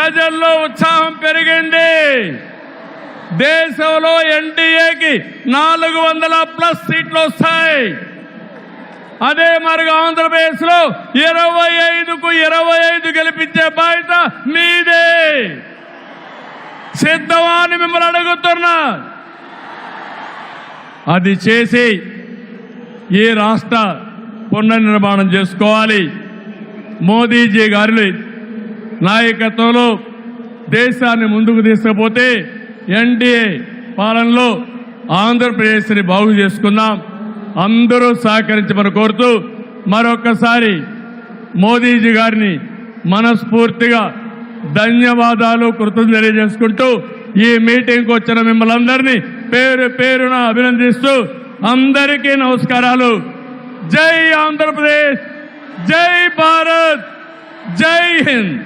ప్రజల్లో ఉత్సాహం పెరిగింది. దేశంలో ఎన్డీఏకి నాలుగు వందల ప్లస్ సీట్లు వస్తాయి. అదే మరి ఆంధ్రప్రదేశ్లో ఇరవై ఐదుకు ఇరవై ఐదు గెలిపించే బాధ్యత మీదే. సిద్ధమా అని మిమ్మల్ని అడుగుతున్నా. అది చేసి ఈ రాష్ట్ర పునర్నిర్మాణం చేసుకోవాలి. మోదీజీ గారిని నాయకత్వంలో దేశాన్ని ముందుకు తీసుకుపోతే ఎన్డీఏ పాలనలో ఆంధ్రప్రదేశ్ని బాగు చేసుకుందాం. అందరూ సహకరించమని కోరుతూ మరొకసారి మోదీజీ గారిని మనస్ఫూర్తిగా ధన్యవాదాలు కృతజ్ఞ తెలియజేసుకుంటూ ఈ మీటింగ్కి వచ్చిన మిమ్మల్ని అందరినీ పేరు పేరున అభినందిస్తూ అందరికీ నమస్కారాలు. జై ఆంధ్రప్రదేశ్ జై భారత్ జై హింద్.